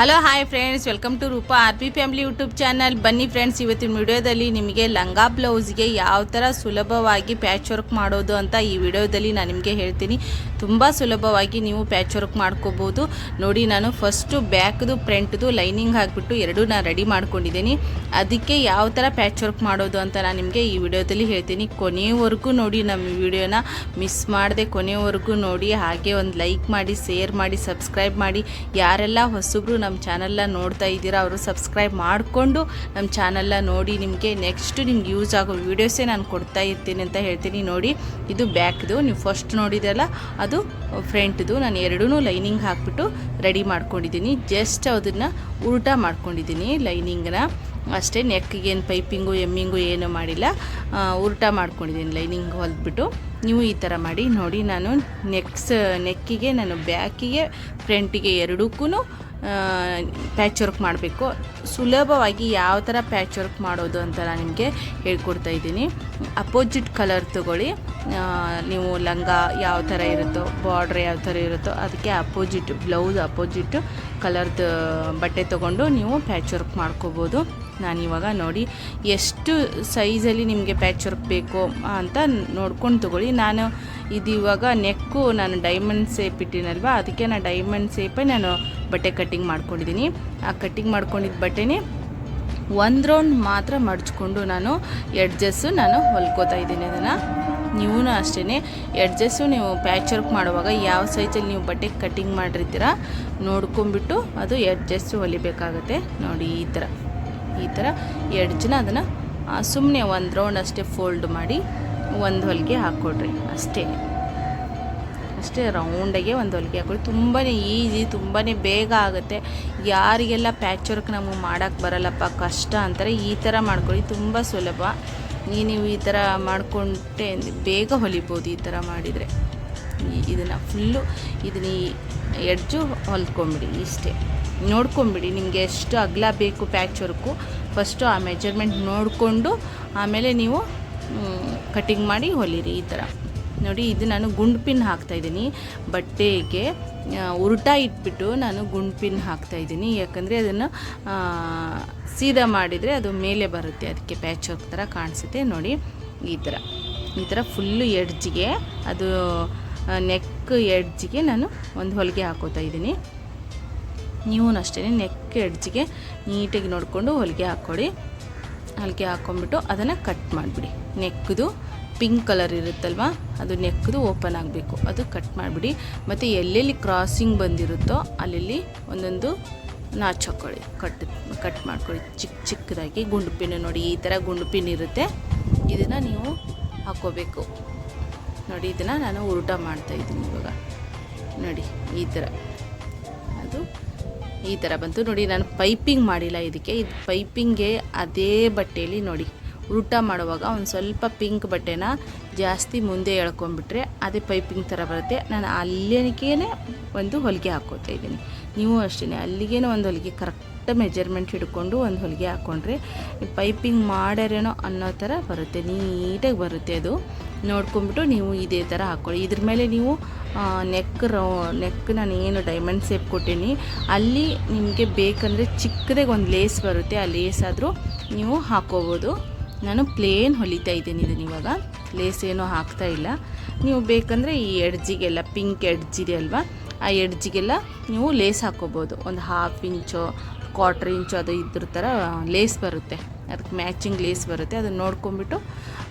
Hello hi friends welcome to Roopa R P family YouTube channel ಬನ್ನಿ friends ಇವತ್ತಿನ ವಿಡಿಯೋದಲ್ಲಿ ನಿಮಗೆ ಲಂಗ ಬ್ಲೌಸ್ಗೆ ಯಾವ ಥರ ಸುಲಭವಾಗಿ ಪ್ಯಾಚ್ ವರ್ಕ್ ಮಾಡೋದು ಅಂತ ಈ ವಿಡಿಯೋದಲ್ಲಿ ನಾನು ನಿಮಗೆ ಹೇಳ್ತೀನಿ. ತುಂಬ ಸುಲಭವಾಗಿ ನೀವು ಪ್ಯಾಚ್ ವರ್ಕ್ ಮಾಡ್ಕೋಬೋದು. ನೋಡಿ, ನಾನು ಫಸ್ಟು ಬ್ಯಾಕ್ದು ಫ್ರಂಟ್ದು ಲೈನಿಂಗ್ ಹಾಕಿಬಿಟ್ಟು ಎರಡೂ ನಾನು ರೆಡಿ ಮಾಡ್ಕೊಂಡಿದ್ದೀನಿ. ಅದಕ್ಕೆ ಯಾವ ಥರ ಪ್ಯಾಚ್ ವರ್ಕ್ ಮಾಡೋದು ಅಂತ ನಾನು ನಿಮಗೆ ಈ ವಿಡಿಯೋದಲ್ಲಿ ಹೇಳ್ತೀನಿ. ಕೊನೆಯವರೆಗೂ ನೋಡಿ ನಮ್ಮ ವಿಡಿಯೋನ ಮಿಸ್ ಮಾಡದೆ ಕೊನೆಯವರೆಗೂ ನೋಡಿ. ಹಾಗೆ ಒಂದು ಲೈಕ್ ಮಾಡಿ ಶೇರ್ ಮಾಡಿ ಸಬ್ಸ್ಕ್ರೈಬ್ ಮಾಡಿ. ಯಾರೆಲ್ಲ ಹೊಸಬ್ರು ನಮ್ಮ ಚಾನಲ್ನ ನೋಡ್ತಾ ಇದ್ದೀರಾ, ಅವರು ಸಬ್ಸ್ಕ್ರೈಬ್ ಮಾಡಿಕೊಂಡು ನಮ್ಮ ಚಾನಲ್ನ ನೋಡಿ, ನಿಮಗೆ ನೆಕ್ಸ್ಟ್ ನಿಮ್ಗೆ ಯೂಸ್ ಆಗೋ ವೀಡಿಯೋಸೇ ನಾನು ಕೊಡ್ತಾ ಇರ್ತೀನಿ ಅಂತ ಹೇಳ್ತೀನಿ ನೋಡಿ. ಇದು ಬ್ಯಾಕ್ದು ನೀವು ಫಸ್ಟ್ ನೋಡಿದ್ರಲ್ಲ, ಅದು ಫ್ರಂಟ್ದು ನಾನು ಎರಡೂ ಲೈನಿಂಗ್ ಹಾಕ್ಬಿಟ್ಟು ರೆಡಿ ಮಾಡ್ಕೊಂಡಿದ್ದೀನಿ. ಜಸ್ಟ್ ಅದನ್ನು ಉಲ್ಟ ಮಾಡ್ಕೊಂಡಿದ್ದೀನಿ ಲೈನಿಂಗನ್ನ ಅಷ್ಟೇ ನೆಕ್ಗೇನು ಪೈಪಿಂಗು ಎಮ್ಮಿಂಗು ಏನು ಮಾಡಿಲ್ಲ. ಉಲ್ಟ ಮಾಡ್ಕೊಂಡಿದ್ದೀನಿ ಲೈನಿಂಗ್ ಹೊಲಿದ್ಬಿಟ್ಟು. ನೀವು ಈ ಥರ ಮಾಡಿ ನೋಡಿ, ನಾನು ನೆಕ್ಸ್ ನೆಕ್ಕಿಗೆ ನಾನು ಬ್ಯಾಕಿಗೆ ಫ್ರಂಟಿಗೆ ಎರಡಕ್ಕೂ ಪ್ಯಾಚ್ ವರ್ಕ್ ಮಾಡಬೇಕು. ಸುಲಭವಾಗಿ ಯಾವ ಥರ ಪ್ಯಾಚ್ ವರ್ಕ್ ಮಾಡೋದು ಅಂತ ನಾನು ನಿಮಗೆ ಹೇಳ್ಕೊಡ್ತಾ ಇದ್ದೀನಿ. ಅಪೋಸಿಟ್ ಕಲರ್ ತಗೊಳ್ಳಿ. ನೀವು ಲಂಗ ಯಾವ ಥರ ಇರುತ್ತೋ ಬಾರ್ಡ್ರ್ ಯಾವ ಥರ ಇರುತ್ತೋ ಅದಕ್ಕೆ ಅಪೋಸಿಟ್ ಬ್ಲೌಸ್ ಅಪೋಸಿಟ್ ಕಲರ್ದು ಬಟ್ಟೆ ತೊಗೊಂಡು ನೀವು ಪ್ಯಾಚ್ ವರ್ಕ್ ಮಾಡ್ಕೋಬೋದು ನಾನಿವಾಗ ನೋಡಿ ಎಷ್ಟು ಸೈಜಲ್ಲಿ ನಿಮಗೆ ಪ್ಯಾಚ್ ವರ್ಕ್ ಬೇಕು ಅಂತ ನೋಡ್ಕೊಂಡು ತೊಗೊಳ್ಳಿ. ನಾನು ಇದು ಇವಾಗ ನೆಕ್ಕು ನಾನು ಡೈಮಂಡ್ ಸೇಪ್ ಇಟ್ಟಿನಲ್ವ, ಅದಕ್ಕೆ ನಾನು ಡೈಮಂಡ್ ಸೇಪೇ ನಾನು ಬಟ್ಟೆ ಕಟ್ಟಿಂಗ್ ಮಾಡ್ಕೊಂಡಿದ್ದೀನಿ. ಆ ಕಟ್ಟಿಂಗ್ ಮಾಡ್ಕೊಂಡಿದ್ದ ಬಟ್ಟೆನೇ ಒಂದು ರೌಂಡ್ ಮಾತ್ರ ಮಡ್ಚ್ಕೊಂಡು ನಾನು ಎಡ್ಜಸ್ಸು ನಾನು ಹೊಲ್ಕೋತಾ ಇದ್ದೀನಿ ಅದನ್ನು. ನೀವೂ ಅಷ್ಟೇ ಎಡ್ಜಸ್ಸು ನೀವು ಪ್ಯಾಚ್ ವರ್ಕ್ ಮಾಡುವಾಗ ಯಾವ ಸೈಜಲ್ಲಿ ನೀವು ಬಟ್ಟೆ ಕಟ್ಟಿಂಗ್ ಮಾಡಿರ್ತೀರ ನೋಡ್ಕೊಂಬಿಟ್ಟು ಅದು ಎಡ್ಜಸ್ಸು ಹೊಲಿಬೇಕಾಗತ್ತೆ. ನೋಡಿ ಈ ಥರ ಈ ಥರ ಎಡ್ಜನ್ನ ಅದನ್ನು ಸುಮ್ಮನೆ ಒಂದು ರೌಂಡ್ ಅಷ್ಟೇ ಫೋಲ್ಡ್ ಮಾಡಿ ಒಂದು ಹೊಲಿಗೆ ಹಾಕ್ಕೊಡ್ರಿ ಅಷ್ಟೇ. ಅಷ್ಟೇ ರೌಂಡಾಗೆ ಒಂದು ಹೊಲಿಗೆ ಹಾಕೊಳ್ಳಿ. ತುಂಬಾ ಈಸಿ ತುಂಬಾ ಬೇಗ ಆಗುತ್ತೆ. ಯಾರಿಗೆಲ್ಲ ಪ್ಯಾಚ್ ವರ್ಕ್ ನಮಗೆ ಮಾಡೋಕ್ಕೆ ಬರಲ್ಲಪ್ಪ, ಕಷ್ಟ ಅಂತಾರೆ, ಈ ಥರ ಮಾಡ್ಕೊಳ್ಳಿ. ತುಂಬ ಸುಲಭ. ನೀವು ಈ ಥರ ಮಾಡಿಕೊಂಡೆ ಬೇಗ ಹೊಲಿಬೋದು ಈ ಥರ ಮಾಡಿದರೆ. ಇದನ್ನು ಫುಲ್ಲು ಇದನ್ನ ಎಡ್ಜು ಹೊಲ್ಕೊಂಬಿಡಿ ಇಷ್ಟೇ. ನೋಡ್ಕೊಂಬಿಡಿ, ನಿಮಗೆ ಎಷ್ಟು ಅಗಲ ಬೇಕು ಪ್ಯಾಚ್ ವರ್ಕು ಫಸ್ಟು ಆ ಮೆಜರ್ಮೆಂಟ್ ನೋಡಿಕೊಂಡು, ಆಮೇಲೆ ನೀವು ಕಟಿಂಗ್ ಮಾಡಿ ಹೊಲಿರಿ ಈ ಥರ ನೋಡಿ, ಇದು ನಾನು ಗುಂಡು ಪಿನ್ ಹಾಕ್ತಾಯಿದ್ದೀನಿ ಬಟ್ಟೆಗೆ ಉರುಟಾ ಇಟ್ಬಿಟ್ಟು ನಾನು ಗುಂಡು ಪಿನ್ ಹಾಕ್ತಾಯಿದ್ದೀನಿ ಯಾಕಂದರೆ ಅದನ್ನು ಸೀದಾ ಮಾಡಿದರೆ ಅದು ಮೇಲೆ ಬರುತ್ತೆ. ಅದಕ್ಕೆ ಪ್ಯಾಚ್ ವರ್ಕ್ ಥರ ಕಾಣಿಸುತ್ತೆ. ನೋಡಿ, ಈ ಥರ. ಈ ಥರ ಫುಲ್ಲು ಎಡ್ಜಿಗೆ, ಅದು ನೆಕ್ ಎಡ್ಜಿಗೆ ನಾನು ಒಂದು ಹೊಲಿಗೆ ಹಾಕೋತಾ ಇದ್ದೀನಿ. ನೀವು ಅಷ್ಟೇ ನೆಕ್ ಎಡ್ಜಿಗೆ ನೀಟಾಗಿ ನೋಡಿಕೊಂಡು ಹೊಲಿಗೆ ಹಾಕ್ಕೊಡಿ. ಹೊಲಿಗೆ ಹಾಕ್ಕೊಂಬಿಟ್ಟು ಅದನ್ನು ಕಟ್ ಮಾಡಿಬಿಡಿ. ನೆಕ್ದು ಪಿಂಕ್ ಕಲರ್ ಇರುತ್ತಲ್ವ, ಅದು ನೆಕ್ದು ಓಪನ್ ಆಗಬೇಕು. ಅದು ಕಟ್ ಮಾಡಿಬಿಡಿ. ಮತ್ತು ಎಲ್ಲೆಲ್ಲಿ ಕ್ರಾಸಿಂಗ್ ಬಂದಿರುತ್ತೋ ಅಲ್ಲೆಲ್ಲಿ ಒಂದೊಂದು ನಾಚ್ ಹಾಕ್ಕೊಳ್ಳಿ ಕಟ್ ಕಟ್ ಮಾಡ್ಕೊಳ್ಳಿ. ಚಿಕ್ಕ ಚಿಕ್ಕದಾಗಿ ಗುಂಡು ಪಿನ್ ನೋಡಿ, ಈ ಥರ ಗುಂಡು ಪಿನ್ ಇರುತ್ತೆ. ಇದನ್ನು ನೀವು ಹಾಕ್ಕೋಬೇಕು. ನೋಡಿ, ಇದನ್ನು ನಾನು ಉಲ್ಟಾ ಮಾಡ್ತಾಯಿದ್ದೀನಿ ಇವಾಗ. ನೋಡಿ, ಈ ಥರ. ಅದು ಈ ಥರ ಬಂತು. ನೋಡಿ, ನಾನು ಪೈಪಿಂಗ್ ಮಾಡಿಲ್ಲ ಇದಕ್ಕೆ. ಇದು ಪೈಪಿಂಗ್ಗೆ ಅದೇ ಬಟ್ಟೆಯಲ್ಲಿ ನೋಡಿ. ಉಲ್ಟಾ ಮಾಡುವಾಗ ಒಂದು ಸ್ವಲ್ಪ ಪಿಂಕ್ ಬಟ್ಟೆನ ಜಾಸ್ತಿ ಮುಂದೆ ಎಳ್ಕೊಂಡ್ಬಿಟ್ರೆ ಅದೇ ಪೈಪಿಂಗ್ ಥರ ಬರುತ್ತೆ. ನಾನು ಅಲ್ಲಿಗೇ ಒಂದು ಹೊಲಿಗೆ ಹಾಕೋತಾ ಇದ್ದೀನಿ. ನೀವು ಅಷ್ಟೇ ಅಲ್ಲಿಗೇನೆ ಒಂದು ಹೊಲಿಗೆ ಕರೆಕ್ಟ್ ಮೆಜರ್ಮೆಂಟ್ ಹಿಡ್ಕೊಂಡು ಒಂದು ಹೊಲಿಗೆ ಹಾಕ್ಕೊಂಡ್ರೆ ಪೈಪಿಂಗ್ ಮಾಡ್ಯಾರೇನೋ ಅನ್ನೋ ಥರ ಬರುತ್ತೆ, ನೀಟಾಗಿ ಬರುತ್ತೆ ಅದು. ನೋಡ್ಕೊಂಬಿಟ್ಟು ನೀವು ಇದೇ ಥರ ಹಾಕ್ಕೊಳ್ಳಿ ಇದ್ರ ಮೇಲೆ ನೀವು ನೆಕ್ ರೌ ನೆಕ್ ನಾನು ಏನು ಡೈಮಂಡ್ ಸೇಪ್ ಕೊಟ್ಟೀನಿ. ಅಲ್ಲಿ ನಿಮಗೆ ಬೇಕಂದರೆ ಚಿಕ್ಕದಾಗಿ ಒಂದು ಲೇಸ್ ಬರುತ್ತೆ. ಆ ಲೇಸ್ ಆದರೂ ನೀವು ಹಾಕೋಬೋದು. ನಾನು ಪ್ಲೇನ್ ಹೊಲಿತಾ ಇದ್ದೀನಿ ಇದನ್ನು ಇವಾಗ. ಲೇಸ್ ಏನೂ ಹಾಕ್ತಾ ಇಲ್ಲ. ನೀವು ಬೇಕಂದರೆ ಈ ಎಡ್ಜಿಗೆಲ್ಲ ಪಿಂಕ್ ಎಡ್ಜ್ ಇದೆ ಅಲ್ವಾ? ಆ ಎಡ್ಜಿಗೆಲ್ಲ ನೀವು ಲೇಸ್ ಹಾಕೋಬೋದು. ಒಂದು ಹಾಫ್ ಇಂಚು ಕ್ವಾರ್ಟರ್ ಇಂಚು ಅದು ಇದ್ರ ಥರ ಲೇಸ್ ಬರುತ್ತೆ. ಅದಕ್ಕೆ ಮ್ಯಾಚಿಂಗ್ ಲೇಸ್ ಬರುತ್ತೆ. ಅದನ್ನು ನೋಡ್ಕೊಂಬಿಟ್ಟು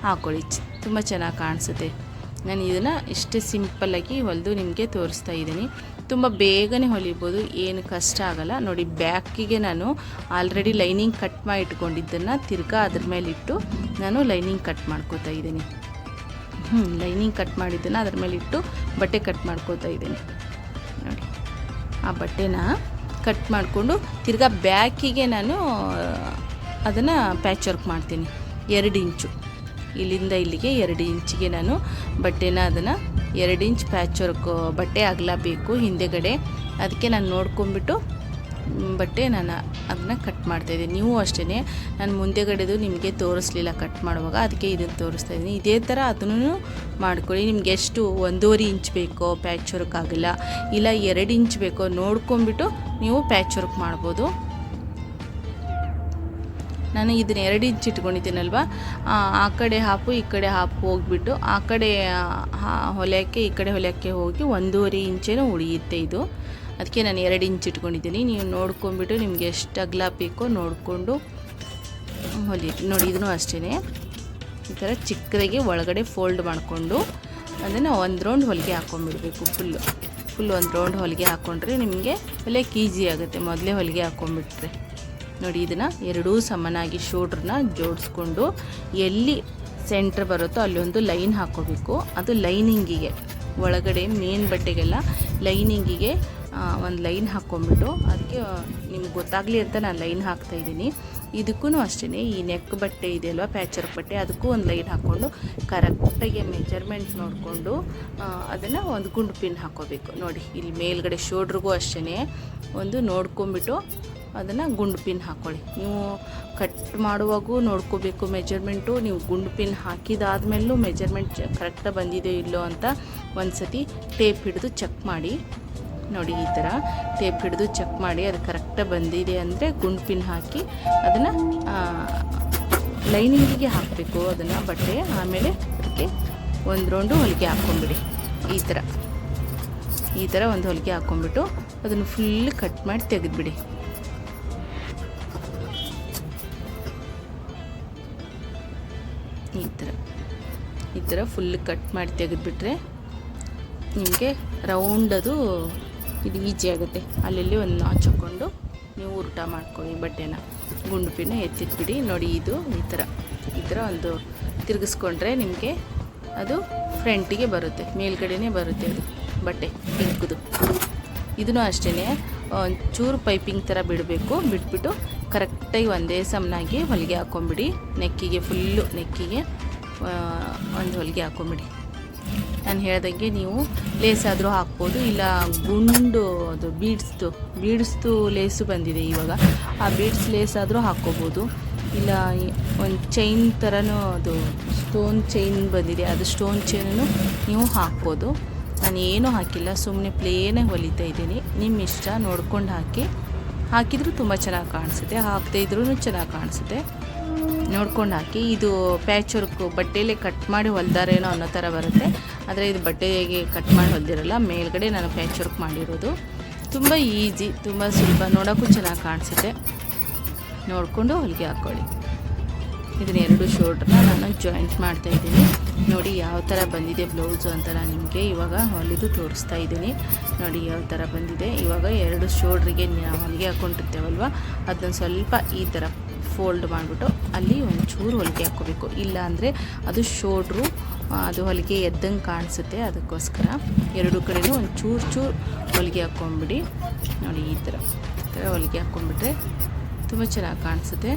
ಹಾಕ್ಕೊಳ್ಳಿ ಚ್- ತುಂಬ ಚೆನ್ನಾಗಿ ಕಾಣಿಸುತ್ತೆ. ನಾನು ಇದನ್ನು ಇಷ್ಟೇ ಸಿಂಪಲ್ಲಾಗಿ ಹೊಲಿದು ನಿಮಗೆ ತೋರಿಸ್ತಾ ಇದ್ದೀನಿ. ತುಂಬ ಬೇಗನೆ ಹೊಲಿಬೋದು, ಏನು ಕಷ್ಟ ಆಗಲ್ಲ. ನೋಡಿ, ಬ್ಯಾಕಿಗೆ ನಾನು ಆಲ್ರೆಡಿ ಲೈನಿಂಗ್ ಕಟ್ ಮಾಡಿ ಇಟ್ಕೊಂಡಿದ್ದನ್ನು ತಿರ್ಗಾ ಅದ್ರ ಮೇಲಿಟ್ಟು ನಾನು ಲೈನಿಂಗ್ ಕಟ್ ಮಾಡ್ಕೋತಾ ಇದ್ದೀನಿ. ಹ್ಞೂ ಲೈನಿಂಗ್ ಕಟ್ ಮಾಡಿದ್ದನ್ನು ಅದ್ರ ಇಟ್ಟು ಬಟ್ಟೆ ಕಟ್ ಮಾಡ್ಕೋತಾ ಇದ್ದೀನಿ. ನೋಡಿ, ಆ ಬಟ್ಟೆನ ಕಟ್ ಮಾಡಿಕೊಂಡು ತಿರ್ಗಾ ಬ್ಯಾಕಿಗೆ ನಾನು ಅದನ್ನು ಪ್ಯಾಚ್ ವರ್ಕ್ ಮಾಡ್ತೀನಿ. ಎರಡು ಇಂಚು. ಇಲ್ಲಿಂದ ಇಲ್ಲಿಗೆ ಎರಡು ಇಂಚಿಗೆ ನಾನು ಬಟ್ಟೆನ ಅದನ್ನು ಎರಡು ಇಂಚ್ ಪ್ಯಾಚ್ ವರ್ಕ್ ಬಟ್ಟೆ ಅಗಲ ಬೇಕು ಹಿಂದೆಗಡೆ. ಅದಕ್ಕೆ ನಾನು ನೋಡ್ಕೊಂಬಿಟ್ಟು ಬಟ್ಟೆ ನಾನು ಅದನ್ನ ಕಟ್ ಮಾಡ್ತಾಯಿದ್ದೀನಿ ನೀವು ಅಷ್ಟೇ ನಾನು ಮುಂದೆಗಡೆದು ನಿಮಗೆ ತೋರಿಸ್ಲಿಲ್ಲ ಕಟ್ ಮಾಡುವಾಗ, ಅದಕ್ಕೆ ಇದನ್ನು ತೋರಿಸ್ತಾ ಇದ್ದೀನಿ. ಇದೇ ಥರ ಅದನ್ನು ಮಾಡ್ಕೊಳ್ಳಿ. ನಿಮ್ಗೆ ಎಷ್ಟು ಒಂದೂವರೆ ಇಂಚ್ ಬೇಕೋ ಪ್ಯಾಚ್ ವರ್ಕ್ ಆಗಿಲ್ಲ, ಇಲ್ಲ ಎರಡು ಇಂಚ್ ಬೇಕೋ ನೋಡ್ಕೊಂಬಿಟ್ಟು ನೀವು ಪ್ಯಾಚ್ ವರ್ಕ್ ಮಾಡ್ಬೋದು. ನಾನು ಇದನ್ನ ಎರಡು ಇಂಚ್ ಇಟ್ಕೊಂಡಿದ್ದೀನಲ್ವ? ಆ ಕಡೆ ಹಾಪು, ಈ ಕಡೆ ಹಾಪು ಹೋಗ್ಬಿಟ್ಟು, ಆ ಕಡೆ ಹೊಲಿಯೋಕ್ಕೆ ಈ ಕಡೆ ಹೊಲೆಯೋಕ್ಕೆ ಹೋಗಿ ಒಂದೂವರೆ ಇಂಚೇನು ಉಳಿಯುತ್ತೆ ಇದು. ಅದಕ್ಕೆ ನಾನು ಎರಡು ಇಂಚ್ ಇಟ್ಕೊಂಡಿದ್ದೀನಿ. ನೀವು ನೋಡ್ಕೊಂಬಿಟ್ಟು ನಿಮ್ಗೆ ಎಷ್ಟು ಅಗಲ ಬೇಕೋ ನೋಡಿಕೊಂಡು ಹೊಲಿ, ನೋಡಿ ಇದನ್ನು ಅಷ್ಟೇ ಈ ಥರ ಚಿಕ್ಕದಾಗಿ ಒಳಗಡೆ ಫೋಲ್ಡ್ ಮಾಡಿಕೊಂಡು ಅದನ್ನು ಒಂದು ರೌಂಡ್ ಹೊಲಿಗೆ ಹಾಕ್ಕೊಂಬಿಡ್ಬೇಕು ಫುಲ್ಲು. ಫುಲ್ ಒಂದು ರೌಂಡ್ ಹೊಲಿಗೆ ಹಾಕ್ಕೊಂಡ್ರೆ ನಿಮಗೆ ಹೊಲಿಯೋಕೆ ಈಸಿ ಆಗುತ್ತೆ. ಮೊದಲೇ ಹೊಲಿಗೆ ಹಾಕ್ಕೊಂಬಿಟ್ರೆ ನೋಡಿ, ಇದನ್ನು ಎರಡೂ ಸಮನಾಗಿ ಶೋಲ್ಡ್ರನ್ನ ಜೋಡಿಸ್ಕೊಂಡು ಎಲ್ಲಿ ಸೆಂಟ್ರ್ ಬರುತ್ತೋ ಅಲ್ಲೊಂದು ಲೈನ್ ಹಾಕ್ಕೋಬೇಕು ಅದು ಲೈನಿಂಗಿಗೆ, ಒಳಗಡೆ ಮೇನ್ ಬಟ್ಟೆಗೆಲ್ಲ ಲೈನಿಂಗಿಗೆ ಒಂದು ಲೈನ್ ಹಾಕ್ಕೊಂಬಿಟ್ಟು ಅದಕ್ಕೆ ನಿಮ್ಗೆ ಗೊತ್ತಾಗಲಿ ಅಂತ ನಾನು ಲೈನ್ ಹಾಕ್ತಾಯಿದ್ದೀನಿ ಇದಕ್ಕೂ ಅಷ್ಟೇ ಈ ನೆಕ್ ಬಟ್ಟೆ ಇದೆಯಲ್ವ ಪ್ಯಾಚರ್ ಬಟ್ಟೆ, ಅದಕ್ಕೂ ಒಂದು ಲೈನ್ ಹಾಕ್ಕೊಂಡು ಕರೆಕ್ಟಾಗಿ ಮೆಜರ್ಮೆಂಟ್ಸ್ ನೋಡಿಕೊಂಡು ಅದನ್ನು ಒಂದು ಗುಂಡು ಪಿನ್ ಹಾಕ್ಕೋಬೇಕು ನೋಡಿ, ಇಲ್ಲಿ ಮೇಲ್ಗಡೆ ಶೋಲ್ಡ್ರಿಗೂ ಅಷ್ಟೇ ಒಂದು ನೋಡ್ಕೊಂಬಿಟ್ಟು ಅದನ್ನು ಗುಂಡು ಪಿನ್ ಹಾಕ್ಕೊಳ್ಳಿ ನೀವು ಕಟ್ ಮಾಡುವಾಗೂ ನೋಡ್ಕೋಬೇಕು ಮೆಜರ್ಮೆಂಟು ನೀವು ಗುಂಡು ಪಿನ್ ಹಾಕಿದಾದ್ಮೇಲೂ ಮೆಜರ್ಮೆಂಟ್ ಕರೆಕ್ಟಾಗಿ ಬಂದಿದೆಯೋ ಇಲ್ಲೋ ಅಂತ ಒಂದು ಸತಿ ಟೇಪ್ ಹಿಡಿದು ಚೆಕ್ ಮಾಡಿ. ನೋಡಿ ಈ ಥರ ಟೇಪ್ ಹಿಡಿದು ಚೆಕ್ ಮಾಡಿ ಅದು ಕರೆಕ್ಟಾಗಿ ಬಂದಿದೆ ಅಂದರೆ ಗುಂಡು ಪಿನ್ ಹಾಕಿ ಅದನ್ನು ಲೈನಿಂಗಿಗೆ ಹಾಕಬೇಕು ಅದನ್ನು ಬಟ್ಟೆ. ಆಮೇಲೆ ಅದಕ್ಕೆ ಒಂದು ರೌಂಡು ಹೊಲಿಗೆ ಹಾಕ್ಕೊಂಬಿಡಿ ಈ ಥರ ಈ ಥರ ಒಂದು ಹೊಲಿಗೆ ಹಾಕ್ಕೊಂಬಿಟ್ಟು ಅದನ್ನು ಫುಲ್ ಕಟ್ ಮಾಡಿ ತೆಗೆದುಬಿಡಿ. ಈ ಥರ. ಈ ಥರ ಫುಲ್ ಕಟ್ ಮಾಡಿ ತೆಗೆದುಬಿಟ್ರೆ ನಿಮಗೆ ರೌಂಡ್ ಅದು ಇದು ಈಜಿ ಆಗುತ್ತೆ. ಅಲ್ಲಲ್ಲಿ ಒಂದು ನಾಚ್ ಹಾಕ್ಕೊಂಡು ನೀವು ಊಟ ಮಾಡ್ಕೊಳ್ಳಿ ಬಟ್ಟೆನ. ಗುಂಡುಪಿನ ಎತ್ತಿಟ್ಬಿಡಿ. ನೋಡಿ ಇದು ಈ ಥರ. ಈ ಥರ ಒಂದು ತಿರುಗಿಸ್ಕೊಂಡ್ರೆ ನಿಮಗೆ ಅದು ಫ್ರಂಟಿಗೆ ಬರುತ್ತೆ. ಮೇಲ್ಗಡೆನೇ ಬರುತ್ತೆ ಅದು ಬಟ್ಟೆ. ಪಿಂಕ್ದು. ಇದನ್ನು ಅಷ್ಟೇ ಒಂಚೂರು ಪೈಪಿಂಗ್ ಥರ ಬಿಡಬೇಕು. ಬಿಟ್ಬಿಟ್ಟು ಕರೆಕ್ಟಾಗಿ ಒಂದೇ ಸಮನಾಗಿ ಹೊಲಿಗೆ ಹಾಕೊಂಬಿಡಿ. ನೆಕ್ಕಿಗೆ ಫುಲ್ಲು ನೆಕ್ಕಿಗೆ ಒಂದು ಹೊಲಿಗೆ ಹಾಕೊಂಬಿಡಿ. ನಾನು ಹೇಳ್ದಂಗೆ ನೀವು ಲೇಸ್ ಆದರೂ ಹಾಕ್ಬೋದು, ಇಲ್ಲ ಗುಂಡು ಅದು ಬೀಡ್ಸ್ದು ಬೀಡ್ಸ್ದು ಲೇಸು ಬಂದಿದೆ ಇವಾಗ. ಆ ಬೀಡ್ಸ್ ಲೇಸ್ ಆದರೂ ಹಾಕ್ಕೋಬೋದು. ಇಲ್ಲ ಒಂದು ಚೈನ್ ಥರನೂ ಅದು ಸ್ಟೋನ್ ಚೈನ್ ಬಂದಿದೆ, ಅದು ಸ್ಟೋನ್ ಚೈನನ್ನು ನೀವು ಹಾಕ್ಬೋದು. ನಾನು ಹಾಕಿಲ್ಲ ಸುಮ್ಮನೆ ಪ್ಲೇನಾಗಿ ಹೊಲಿತಾ ಇದ್ದೀನಿ. ನಿಮ್ಮ ಇಷ್ಟ ನೋಡ್ಕೊಂಡು ಹಾಕಿ. ಹಾಕಿದರೂ ತುಂಬ ಚೆನ್ನಾಗಿ ಕಾಣಿಸುತ್ತೆ, ಹಾಕದೇ ಇದ್ರೂ ಚೆನ್ನಾಗಿ ಕಾಣಿಸುತ್ತೆ. ನೋಡ್ಕೊಂಡು ಹಾಕಿ. ಇದು ಪ್ಯಾಚ್ ವರ್ಕು ಬಟ್ಟೆಯಲ್ಲೇ ಕಟ್ ಮಾಡಿ ಹೊಲ್ದಾರೇನೋ ಅನ್ನೋ ಥರ ಬರುತ್ತೆ. ಆದರೆ ಇದು ಬಟ್ಟೆಗೆ ಕಟ್ ಮಾಡಿ ಹೊಲ್ದಿರಲ್ಲ, ಮೇಲ್ಗಡೆ ನಾನು ಪ್ಯಾಚ್ ವರ್ಕ್ ಮಾಡಿರೋದು. ತುಂಬ ಈಸಿ ತುಂಬ ಸುಲಭ, ನೋಡೋಕ್ಕೂ ಚೆನ್ನಾಗಿ ಕಾಣಿಸುತ್ತೆ. ನೋಡಿಕೊಂಡು ಹೊಲಿಗೆ ಹಾಕ್ಕೊಳ್ಳಿ ಇದನ್ನ ಎರಡು ಶೋಲ್ಡ್ರನ್ನ ನಾನು ಜಾಯಿಂಟ್ ಮಾಡ್ತಾ ಇದ್ದೀನಿ. ನೋಡಿ ಯಾವ ಥರ ಬಂದಿದೆ ಬ್ಲೌಸು ಅಂತ ನಾನು ನಿಮಗೆ ಇವಾಗ ಹೊಲಿದು ತೋರಿಸ್ತಾ ಇದ್ದೀನಿ. ನೋಡಿ ಯಾವ ಥರ ಬಂದಿದೆ. ಇವಾಗ ಎರಡು ಶೋಲ್ಡ್ರಿಗೆ ಹೊಲಿಗೆ ಹಾಕ್ಕೊಂಡಿರ್ತೇವಲ್ವ ಅದನ್ನು ಸ್ವಲ್ಪ ಈ ಥರ ಫೋಲ್ಡ್ ಮಾಡಿಬಿಟ್ಟು ಅಲ್ಲಿ ಒಂಚೂರು ಹೊಲಿಗೆ ಹಾಕ್ಕೋಬೇಕು. ಇಲ್ಲ ಅಂದರೆ ಅದು ಶೋಲ್ಡ್ರು ಅದು ಹೊಲಿಗೆ ಎದ್ದಂಗೆ ಕಾಣಿಸುತ್ತೆ. ಅದಕ್ಕೋಸ್ಕರ ಎರಡು ಕಡೆನೂ ಒಂದು ಚೂರು ಚೂರು ಹೊಲಿಗೆ ಹಾಕ್ಕೊಂಬಿಡಿ. ನೋಡಿ ಈ ಥರ ಈ ಥರ ಹೊಲಿಗೆ ಹಾಕ್ಕೊಂಬಿಟ್ರೆ ತುಂಬ ಚೆನ್ನಾಗಿ ಕಾಣಿಸುತ್ತೆ.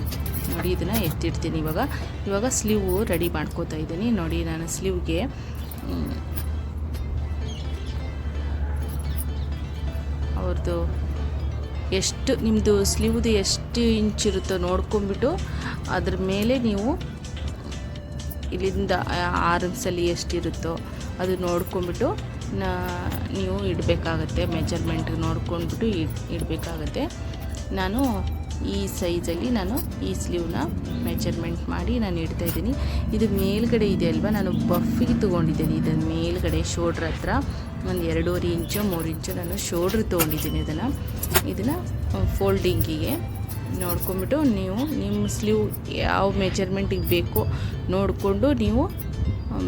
ನೋಡಿ, ಇದನ್ನು ಎತ್ತಿಡ್ತೀನಿ ಇವಾಗ. ಇವಾಗ ಸ್ಲೀವ್ ರೆಡಿ ಮಾಡ್ಕೋತಾ ಇದ್ದೀನಿ. ನೋಡಿ, ನಾನು ಸ್ಲೀವ್ಗೆ ಅವ್ರದ್ದು ಎಷ್ಟು ನಿಮ್ಮದು ಸ್ಲೀವ್ದು ಎಷ್ಟು ಇಂಚ್ ಇರುತ್ತೋ ನೋಡ್ಕೊಂಬಿಟ್ಟು ಅದ್ರ ಮೇಲೆ ನೀವು ಇಲ್ಲಿಂದ ಆರ್ಮ್ಸಲ್ಲಿ ಎಷ್ಟಿರುತ್ತೋ ಅದು ನೋಡ್ಕೊಂಬಿಟ್ಟು ನೀವು ಇಡಬೇಕಾಗತ್ತೆ. ಮೆಜರ್ಮೆಂಟ್ ನೋಡ್ಕೊಂಡ್ಬಿಟ್ಟು ಇಡ್, ಇಡಬೇಕಾಗತ್ತೆ. ನಾನು ಈ ಸೈಜಲ್ಲಿ ನಾನು ಈ ಸ್ಲೀವ್ನ ಮೆಜರ್ಮೆಂಟ್ ಮಾಡಿ ನಾನು ಇಡ್ತಾ ಇದ್ದೀನಿ. ಇದು ಮೇಲ್ಗಡೆ ಇದೆ ಅಲ್ವಾ? ನಾನು ಬಫಿಗೆ ತೊಗೊಂಡಿದ್ದೀನಿ. ಇದನ್ನು ಮೇಲ್ಗಡೆ ಶೋಲ್ಡ್ರ್ ಹತ್ರ ಒಂದು ಎರಡೂವರೆ ಇಂಚು, ಮೂರು ಇಂಚು ನಾನು ಶೋಲ್ಡ್ರ್ ತೊಗೊಂಡಿದ್ದೀನಿ ಇದನ್ನು. ಇದನ್ನು ಫೋಲ್ಡಿಂಗಿಗೆ ನೋಡ್ಕೊಂಬಿಟ್ಟು ನೀವು ನಿಮ್ಮ ಸ್ಲೀವ್ ಯಾವ ಮೆಜರ್ಮೆಂಟಿಗೆ ಬೇಕೋ ನೋಡಿಕೊಂಡು ನೀವು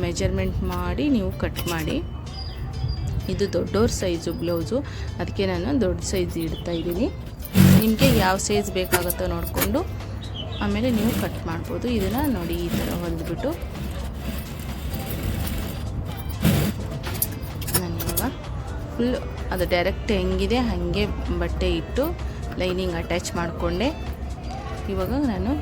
ಮೆಜರ್ಮೆಂಟ್ ಮಾಡಿ ನೀವು ಕಟ್ ಮಾಡಿ. ಇದು ದೊಡ್ಡವ್ರ ಸೈಜು ಬ್ಲೌಸು ಅದಕ್ಕೆ ನಾನು ದೊಡ್ಡ ಸೈಜ್ ಇಡ್ತಾ ಇದ್ದೀನಿ. ನಿಮಗೆ ಯಾವ ಸೈಜ್ ಬೇಕಾಗುತ್ತೋ ನೋಡಿಕೊಂಡು ಆಮೇಲೆ ನೀವು ಕಟ್ ಮಾಡ್ಬೋದು. ಇದನ್ನು ನೋಡಿ ಈ ಥರ ಹೊಲಿದ್ಬಿಟ್ಟು. ನಾನು ಇವಾಗ ಫುಲ್ ಅದು ಡೈರೆಕ್ಟ್ ಹೆಂಗಿದೆ, ಹಾಗೆ ಬಟ್ಟೆ ಇಟ್ಟು ಲೈನಿಂಗ್ ಅಟ್ಯಾಚ್ ಮಾಡಿಕೊಂಡೆ. ಇವಾಗ ನಾನು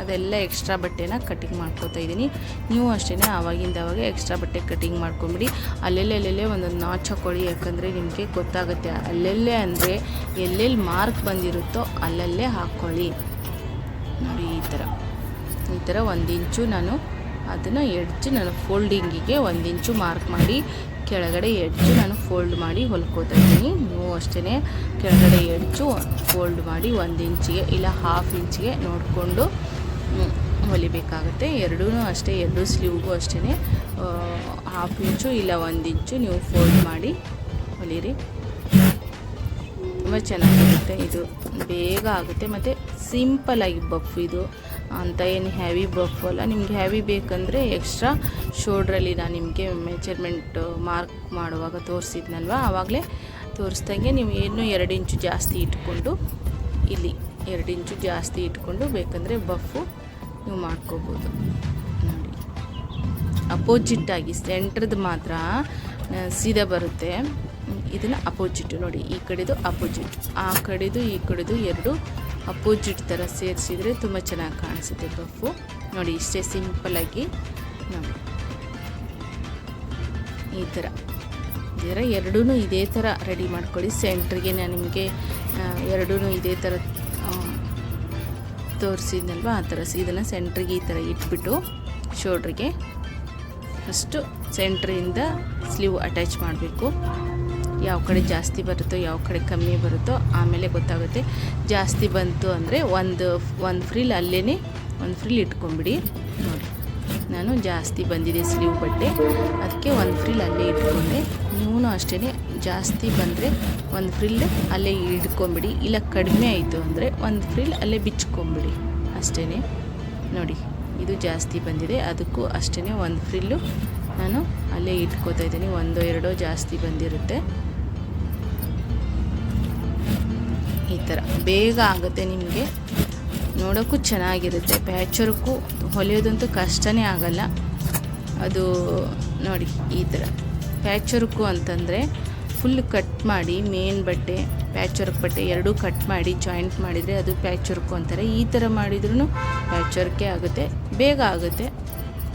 ಅದೆಲ್ಲ ಎಕ್ಸ್ಟ್ರಾ ಬಟ್ಟೆನ ಕಟಿಂಗ್ ಮಾಡ್ಕೊತಾ ಇದ್ದೀನಿ. ನೀವು ಅಷ್ಟೇ ಆವಾಗಿಂದ ಆವಾಗ ಎಕ್ಸ್ಟ್ರಾ ಬಟ್ಟೆ ಕಟಿಂಗ್ ಮಾಡ್ಕೊಂಬಿಡಿ. ಅಲ್ಲೆಲ್ಲೆ ಅಲ್ಲೆಲ್ಲೇ ಒಂದೊಂದು ನಾಚ್ ಹಾಕೊಳ್ಳಿ, ಯಾಕಂದರೆ ನಿಮಗೆ ಗೊತ್ತಾಗುತ್ತೆ. ಅಲ್ಲೆಲ್ಲೇ ಅಂದರೆ ಎಲ್ಲೆಲ್ಲಿ ಮಾರ್ಕ್ ಬಂದಿರುತ್ತೋ ಅಲ್ಲಲ್ಲೇ ಹಾಕ್ಕೊಳ್ಳಿ ನೋಡಿ ಈ ಥರ ಈ ಥರ ಒಂದು ಇಂಚು ನಾನು ಅದನ್ನು ಎಡ್ಜ್ ನಾನು ಫೋಲ್ಡಿಂಗಿಗೆ ಒಂದು ಇಂಚು ಮಾರ್ಕ್ ಮಾಡಿ, ಕೆಳಗಡೆ ಎಡ್ಜು ನಾನು ಫೋಲ್ಡ್ ಮಾಡಿ ಹೊಲ್ಕೋತಾ ಇದ್ದೀನಿ. ನೀವು ಅಷ್ಟೇ ಕೆಳಗಡೆ ಎಡ್ಜು ಫೋಲ್ಡ್ ಮಾಡಿ ಒಂದು ಇಂಚಿಗೆ ಇಲ್ಲ ಹಾಫ್ ಇಂಚಿಗೆ ನೋಡಿಕೊಂಡು ಹೊಲಿಬೇಕಾಗುತ್ತೆ. ಎರಡೂ ಅಷ್ಟೇ, ಎರಡು ಸ್ಲೀವ್ಗೂ ಅಷ್ಟೇ ಹಾಫ್ ಇಂಚು ಇಲ್ಲ ಒಂದು ಇಂಚು ನೀವು ಫೋಲ್ಡ್ ಮಾಡಿ ಹೊಲಿರಿ. ತುಂಬ ಚೆನ್ನಾಗಿರುತ್ತೆ. ಇದು ಬೇಗ ಆಗುತ್ತೆ. ಮತ್ತು ಸಿಂಪಲಾಗಿ ಬಫ್ ಇದು. ಅಂತ ಏನು ಹ್ಯಾವಿ ಬಫ್ ಅಲ್ಲ. ನಿಮ್ಗೆ ಹ್ಯಾವಿ ಬೇಕಂದರೆ ಎಕ್ಸ್ಟ್ರಾ ಶೋಲ್ಡ್ರಲ್ಲಿ ನಾನು ನಿಮಗೆ ಮೆಜರ್ಮೆಂಟ್ ಮಾರ್ಕ್ ಮಾಡುವಾಗ ತೋರಿಸಿದ್ನಲ್ವ? ಆವಾಗಲೇ ತೋರಿಸ್ದಂಗೆ ನೀವು ಏನು ಎರಡು ಇಂಚು ಜಾಸ್ತಿ ಇಟ್ಕೊಂಡು, ಇಲ್ಲಿ ಎರಡು ಇಂಚು ಜಾಸ್ತಿ ಇಟ್ಕೊಂಡು ಬೇಕಂದರೆ ಬಫ್ಫು ನೀವು ಮಾಡ್ಕೋಬೋದು. ನೋಡಿ. ಅಪೋಸಿಟ್ ಆಗಿ ಸೆಂಟ್ರದ್ದು ಮಾತ್ರ ಸೀದಾ ಬರುತ್ತೆ. ಇದನ್ನು ಅಪೋಸಿಟ್ ನೋಡಿ, ಈ ಕಡೆದು ಅಪೋಸಿಟ್ ಆ ಕಡೆದು, ಈ ಕಡೆದು ಎರಡು ಅಪೋಸಿಟ್ ಥರ ಸೇರಿಸಿದರೆ ತುಂಬ ಚೆನ್ನಾಗಿ ಕಾಣಿಸುತ್ತೆ ಪಫು ನೋಡಿ, ಇಷ್ಟೇ ಸಿಂಪಲಾಗಿ ನೋಡಿ. ಈ ಥರ ಇದರ ಎರಡೂ ಇದೇ ಥರ ರೆಡಿ ಮಾಡ್ಕೊಳ್ಳಿ. ಸೆಂಟ್ರಿಗೆ ನಾನು ನಿಮಗೆ ಎರಡೂ ಇದೇ ಥರ ತೋರಿಸಿದ್ನಲ್ವ? ಆ ಥರ ಇದನ್ನು ಸೆಂಟ್ರಿಗೆ ಈ ಥರ ಇಟ್ಬಿಟ್ಟು ಶೋಲ್ಡ್ರಿಗೆ ಫಸ್ಟು ಸೆಂಟ್ರಿಂದ ಸ್ಲೀವ್ ಅಟ್ಯಾಚ್ ಮಾಡಬೇಕು. ಯಾವ ಕಡೆ ಜಾಸ್ತಿ ಬರುತ್ತೋ, ಯಾವ ಕಡೆ ಕಮ್ಮಿ ಬರುತ್ತೋ ಆಮೇಲೆ ಗೊತ್ತಾಗುತ್ತೆ. ಜಾಸ್ತಿ ಬಂತು ಅಂದರೆ ಒಂದು ಒಂದು ಫ್ರಿಲ್ ಅಲ್ಲೇ ಒಂದು ಫ್ರಿಲ್ ಇಟ್ಕೊಂಬಿಡಿ. ನೋಡಿ, ನಾನು ಜಾಸ್ತಿ ಬಂದಿದೆ ಸ್ಲೀವ್ ಬಟ್ಟೆ. ಅದಕ್ಕೆ ಒಂದು ಫ್ರಿಲ್ ಅಲ್ಲೇ ಇಟ್ಕೊಂಡೆ. ನೀವು ಅಷ್ಟೇ ಜಾಸ್ತಿ ಬಂದರೆ ಒಂದು ಫ್ರಿಲ್ ಅಲ್ಲೇ ಇಟ್ಕೊಂಬಿಡಿ. ಇಲ್ಲ ಕಡಿಮೆ ಆಯಿತು ಅಂದರೆ ಒಂದು ಫ್ರಿಲ್ ಅಲ್ಲೇ ಬಿಚ್ಕೊಂಬಿಡಿ. ಅಷ್ಟೇ ನೋಡಿ, ಇದು ಜಾಸ್ತಿ ಬಂದಿದೆ. ಅದಕ್ಕೂ ಅಷ್ಟೇ ಒಂದು ಫ್ರಿಲ್ಲು ನಾನು ಅಲ್ಲೇ ಇಟ್ಕೋತಾ ಇದ್ದೀನಿ. ಒಂದೋ ಎರಡೋ ಜಾಸ್ತಿ ಬಂದಿರುತ್ತೆ. ಈ ಥರ ಬೇಗ ಆಗುತ್ತೆ ನಿಮಗೆ. ನೋಡೋಕ್ಕೂ ಚೆನ್ನಾಗಿರುತ್ತೆ. ಪ್ಯಾಚರ್ಕು ಹೊಲಿಯೋದಂತೂ ಕಷ್ಟನೇ ಆಗಲ್ಲ. ಅದು ನೋಡಿ, ಈ ಥರ ಪ್ಯಾಚರ್ಕು ಅಂತಂದರೆ ಫುಲ್ ಕಟ್ ಮಾಡಿ ಮೇನ್ ಬಟ್ಟೆ ಪ್ಯಾಚರ್ಕ್ ಬಟ್ಟೆ ಎರಡೂ ಕಟ್ ಮಾಡಿ ಜಾಯಿಂಟ್ ಮಾಡಿದರೆ ಅದು ಪ್ಯಾಚರ್ಕು ಅಂತಾರೆ. ಈ ಥರ ಮಾಡಿದ್ರೂ ವರ್ಕೇ ಆಗುತ್ತೆ. ಬೇಗ ಆಗುತ್ತೆ.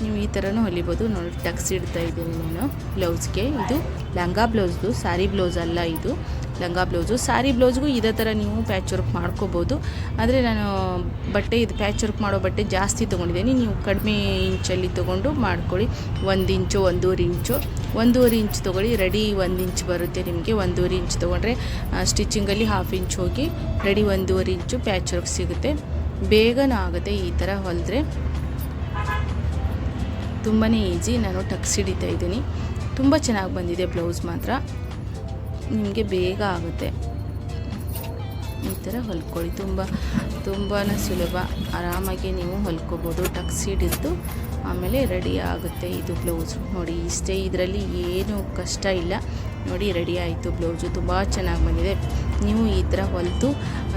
ನೀವು ಈ ಥರನೂ ಹೊಲಿಬೋದು. ನೋಡಿ ಟಕ್ಸ್ ಇಡ್ತಾ ಇದ್ದೀನಿ ನಾನು. ಬ್ಲೌಸ್ಗೆ ಇದು ಲಂಗ ಬ್ಲೌಸ್ದು ಸಾರಿ ಬ್ಲೌಸ್ ಅಲ್ಲ ಇದು. ಲಂಗ ಬ್ಲೌಸು. ಸಾರಿ ಬ್ಲೌಸ್ಗೂ ಇದೇ ಥರ ನೀವು ಪ್ಯಾಚ್ ವರ್ಕ್ ಮಾಡ್ಕೋಬೋದು. ಆದರೆ ನಾನು ಬಟ್ಟೆ ಇದು ಪ್ಯಾಚ್ ವರ್ಕ್ ಮಾಡೋ ಬಟ್ಟೆ ಜಾಸ್ತಿ ತೊಗೊಂಡಿದ್ದೀನಿ. ನೀವು ಕಡಿಮೆ ಇಂಚಲ್ಲಿ ತೊಗೊಂಡು ಮಾಡ್ಕೊಳ್ಳಿ. ಒಂದು ಇಂಚು, ಒಂದೂವರೆ ಇಂಚು. ಒಂದೂವರೆ ಇಂಚ್ ತೊಗೊಳ್ಳಿ. ರೆಡಿ ಒಂದು ಇಂಚ್ ಬರುತ್ತೆ ನಿಮಗೆ. ಒಂದೂವರೆ ಇಂಚ್ ತೊಗೊಂಡ್ರೆ ಸ್ಟಿಚಿಂಗಲ್ಲಿ ಹಾಫ್ ಇಂಚ್ ಹೋಗಿ ರೆಡಿ ಒಂದೂವರೆ ಇಂಚು ಪ್ಯಾಚ್ ವರ್ಕ್ ಸಿಗುತ್ತೆ. ಬೇಗನೂ ಆಗುತ್ತೆ ಈ ಥರ ಹೊಲಿದ್ರೆ. ತುಂಬಾ ಈಸಿ ನಾನು ಟಕ್ಸ್ ಹಿಡಿತಾ ಇದ್ದೀನಿ. ತುಂಬ ಚೆನ್ನಾಗಿ ಬಂದಿದೆ ಬ್ಲೌಸ್ ಮಾತ್ರ. ನಿಮಗೆ ಬೇಗ ಆಗುತ್ತೆ. ಈ ಥರ ಹೊಲ್ಕೊಳ್ಳಿ. ತುಂಬ ತುಂಬಾ ಸುಲಭ. ಆರಾಮಾಗಿ ನೀವು ಹೊಲ್ಕೋಬೋದು. ಟಕ್ಸ್ ಹಿಡಿದು ಆಮೇಲೆ ರೆಡಿ ಆಗುತ್ತೆ ಇದು ಬ್ಲೌಸು. ನೋಡಿ, ಇಷ್ಟೇ ಇದರಲ್ಲಿ ಏನು ಕಷ್ಟ ಇಲ್ಲ. ನೋಡಿ, ರೆಡಿ ಆಯಿತು ಬ್ಲೌಸು. ತುಂಬ ಚೆನ್ನಾಗಿ ಬಂದಿದೆ. ನೀವು ಈ ಥರ ಹೊಲಿದು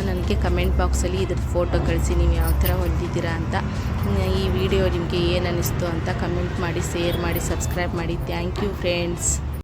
ನನಗೆ ಕಮೆಂಟ್ ಬಾಕ್ಸಲ್ಲಿ ಇದ್ರ ಫೋಟೋ ಕಳಿಸಿ. ನೀವು ಯಾವ ಥರ ಹೊಲಿದಿದ್ದೀರಾ ಅಂತ. ಈ ವಿಡಿಯೋ ನಿಮಗೆ ಏನು ಅನ್ನಿಸ್ತು ಅಂತ ಕಮೆಂಟ್ ಮಾಡಿ, ಶೇರ್ ಮಾಡಿ, ಸಬ್ಸ್ಕ್ರೈಬ್ ಮಾಡಿ. Thank you friends.